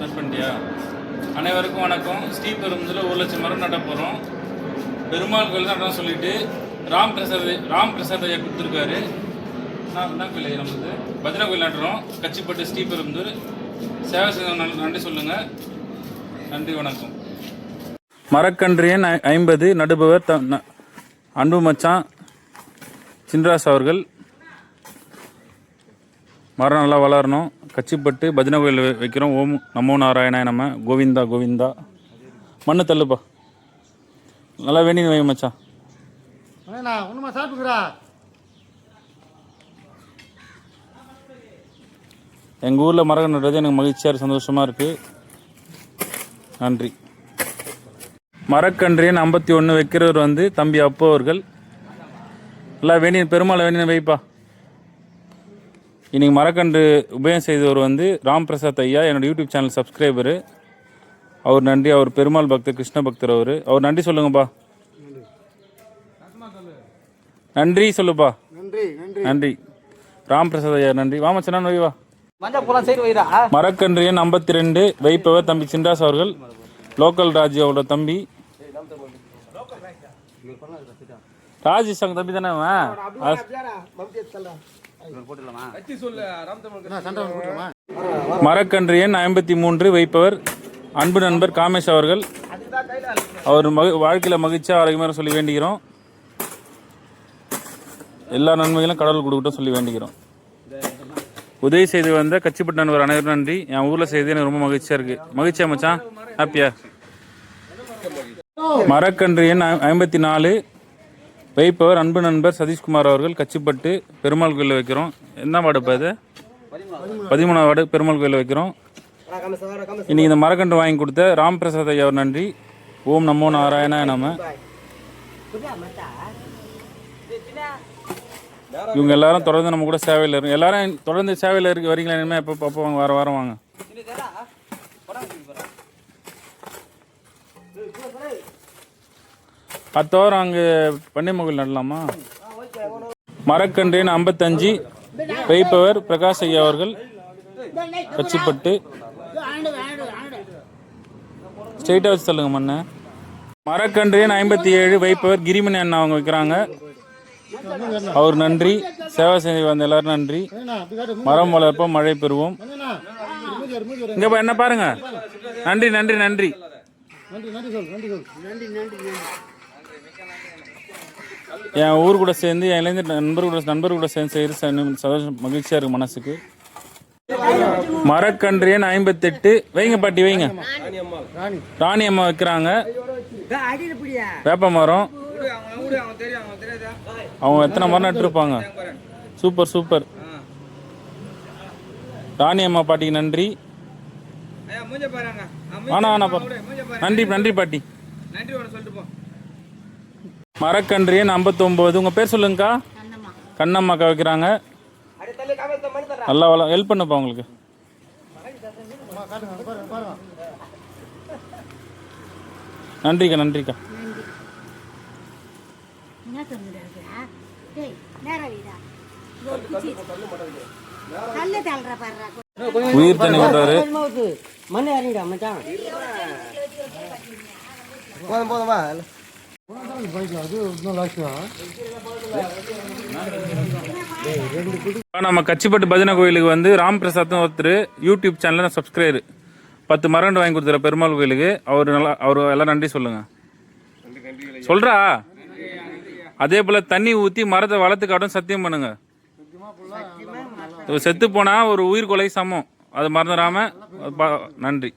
Start பண்ணியா அனைவருக்கும் வணக்கம். ஸ்ரீபெரும்புதூரில் ஒரு லட்சம் மரம் நடப்போகிறோம் பெருமாள் கோயில் நடம் சொல்லிட்டு ராம் பிரசாத் ராம் பிரசாத் ஐயா கொடுத்துருக்காரு. நான் என்ன கோயில் ஐயா நம்மளுக்கு பத்ரா கோயில் நடுறோம். கச்சிப்பட்டு ஸ்ரீபெரும்புதூர். சேவை செய்த நன்றி சொல்லுங்கள் நன்றி வணக்கம். மரக்கன்றியன் ஐம்பது நடுபவர் த அன்பு மச்சான் சின்ராஸ் அவர்கள். மரம் நல்லா வளரணும். கச்சிப்பட்டு பஜனை கோயில் வைக்கிறோம். ஓம் நமோ நாராயணாய நம்ம கோவிந்தா கோவிந்தா. மண்ணு தள்ளுப்பா. நல்லா வேணி வை மச்சான். அண்ணா ஒண்ணுமா சாப்பிட்டுக்கிறா எங்கள் ஊரில் மரம் நடுறது எனக்கு மகிழ்ச்சியாக சந்தோஷமாக இருக்குது நன்றி. மரக்கன்று எண் ஐம்பத்தி ஒன்று வைக்கிறவர் வந்து தம்பி அப்போ அவர்கள். நல்லா வேணி பெருமாள் வேணி வைப்பா இன்னைக்கு மரக்கன்று உபயம் செய்தவர் வந்து ராம் பிரசாத் ஐயா என்னோட யூடியூப் சேனல் சப்ஸ்கிரைபரு. அவர் நன்றி. அவர் பெருமாள் பக்தர் கிருஷ்ண பக்தர் அவர். அவர் நன்றி சொல்லுங்கப்பா. நன்றி சொல்லுப்பா. நன்றி நன்றி. நன்றி. ராம் பிரசாத் ஐயா நன்றி. வாமச்சனா நோய் வா. மரக்கன்று எண் ஐம்பத்தி ரெண்டு வைப்பவர் தம்பி சின்ராஸ் அவர்கள் லோக்கல் ராஜ்யாவோட தம்பி. ராஜேஷ் அவங்க தம்பி தானே அவன்? மரக்கன்று எண் ஐம்பத்தி மூன்று வைப்பவர் அன்பு நண்பர் காமேஷ் அவர்கள். அவர் மகி வாழ்க்கையில் மகிழ்ச்சியாக ஆரோக்கியமாக சொல்லி வேண்டிக்கிறோம் எல்லா நன்மைகளும் கடவுள் கொடுக்கட்டும் சொல்லி வேண்டிக்கிறோம் உதவி செய்து வந்த கச்சிப்பட்டு நண்பர் அனைவரும் நன்றி. என் ஊரில் செய்து எனக்கு ரொம்ப மகிழ்ச்சியாக இருக்குது மகிழ்ச்சியா மச்சான்? ஹாப்பியா? மரக்கன்று எண் ஐம்பத்தி நாலு வைப்பவர் அன்பு நண்பர் சதீஷ்குமார் அவர்கள் கச்சிப்பட்டு பெருமாள் கோயிலில் வைக்கிறோம். என்ன வார்டுப்பா இது? பதிமூணாவது வார்டு பெருமாள் கோயிலில் வைக்கிறோம். இன்னைக்கு இந்த மரக்கன்று வாங்கி கொடுத்த ராம் பிரசாத் ஐயாவர் நன்றி. ஓம் நமோ நாராயண நம. இவங்க எல்லாரும் தொடர்ந்து நம்ம கூட சேவையில் இருக்கும் எல்லாரும் தொடர்ந்து சேவையில் இருக்கு வரீங்களா? இனிமேல் எப்போ பார்ப்போம் வாங்க வார வாரம் வாங்க. பத்து வாரம் அங்கே பன்னிமகோயில் நடலாமா? மரக்கன்றின் ஐம்பத்தஞ்சு வைப்பவர் பிரகாஷ் ஐயா அவர்கள் கச்சிப்பட்டு ஸ்ட்ரெயிட்டாக வச்சு சொல்லுங்க மண்ணை மரக்கன்றின் ஐம்பத்தி ஏழு வைப்பவர் கிரிமணி அண்ணா அவங்க வைக்கிறாங்க. அவர் நன்றி. சேவை செய்து வந்த எல்லாரும் நன்றி. மரம் வளர்ப்போம் மழை பெறுவோம். அண்ணா இங்க என்ன பாருங்க? நன்றி நன்றி நன்றி. நன்றி நன்றி சொல் நன்றி. சொல் என் ஊர் கூட சேர்ந்து என் இளைஞர் நண்பர் கூட நண்பர் கூட சேர்ந்து செய்கிற சந்தோஷம் மகிழ்ச்சியாக இருக்கு மனசுக்கு. மரக்கன்று எண் ஐம்பத்தெட்டு. வைங்க பாட்டி வைங்க. ராணி அம்மா வைக்கிறாங்க. வேப்ப மரம். அவங்க எத்தனை மரம் நட்டுருப்பாங்க சூப்பர் சூப்பர். ராணி அம்மா பாட்டிக்கு நன்றி. ஆனா ஆனா பா நன்றி நன்றி பாட்டி. மரக்கன்று எண் ஐம்பத்தொம்போது உங்கள் பேர் சொல்லுங்கக்கா கண்ணம்மாக்கா வைக்கிறாங்க நல்லா வள ஹெல்ப் பண்ணுப்பா உங்களுக்கு நன்றிக்கா நன்றிக்கா என்ன சொல்லுறாங்க டேய் நேரா வீடா கல்ல தள்ளுற பாடுறா உயிர் தண்ணி விடுறாரு மண்ணு இறங்கிடா மச்சான் போதும் போதுமா பைக்ல அது இன்னும் லாஸ்ட் இப்ப நம்ம கச்சிப்பட்டு பஜனை கோயிலுக்கு வந்து ராம் பிரசாத்னு ஒருத்தர் யூடியூப் சேனலில் சப்ஸ்கிரைபர் பத்து மரண்டு வாங்கி கொடுத்துற பெருமாள் கோயிலுக்கு அவர் நல்லா அவர் எல்லாம் நன்றி சொல்லுங்க சொல்றா அதே போல தண்ணி ஊற்றி மரத்தை வளர்த்து காட்டும் சத்தியம் பண்ணுங்க செத்து போனா ஒரு உயிர் கொலை சமம் அது மறந்துடாம நன்றி